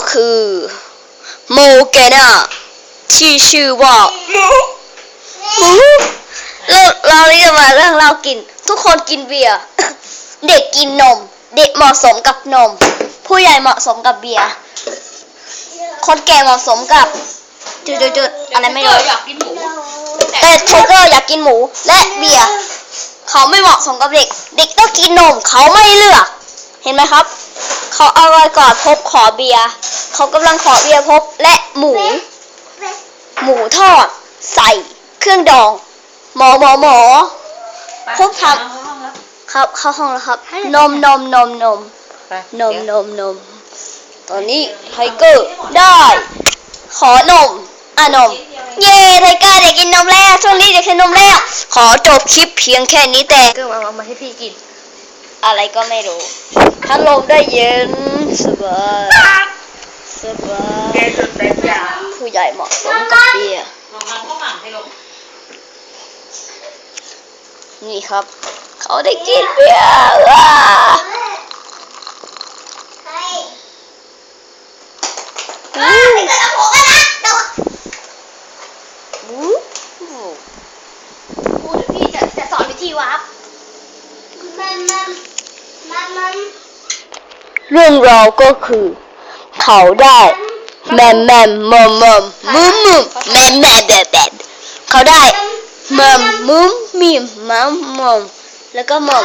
ก็คือโมเกนาที่ชื่อว่าหมูหมูเราเราเรียกมาเรื่องเรากิน ทุกคนกินเบียร์เด็กกินนม เด็กเหมาะสมกับนม ผู้ใหญ่เหมาะสมกับเบียร์คนแก่เหมาะสมกับจุดๆๆอะไรไม่รู้อยากกินหมูแต่โทเกอร์อยากกินหมูและเบียร์เขาไม่เหมาะสมกับเด็ก เด็กต้องกินนมเขาไม่เลือก เห็นไหมครับ เขาเอาไว้ก่อนพบขอเบียร์เขากำลังขอเบียร์พบและหมู หมูทอด ใส่ เครื่องดอง หมอหมอหมอพบทำครับเข้าห้องแล้วครับ นมนมนมนมนมนมนม ตอนนี้ไทเกอร์ได้ ขอนมอะนม เย้ไทเกอร์ได้กินนมแล้วช่วงนี้ได้กินนมแล้ว ขอจบคลิปเพียงแค่นี้แต่เกอร์มามาให้พี่กิน อะไรก็ไม่รู้พัดลมได้เย็นสบายสบาแกยจุดเป็นยาผู้ใหญ่เหมาะสมกับเบียร์ลองทำข้าวหมั่นให้ลงนี่ครับ เขาได้กินเบียร์ว้าอู้หูพูดพี่จะจะสอนวิธีวาร์ป เรื่องราวก็คือ เขาได้แมมแมมมอมมอมมุมมมแมมแมมแบบแบบเขาได้มอมมุมมีมมอมมอมแล้วก็มอม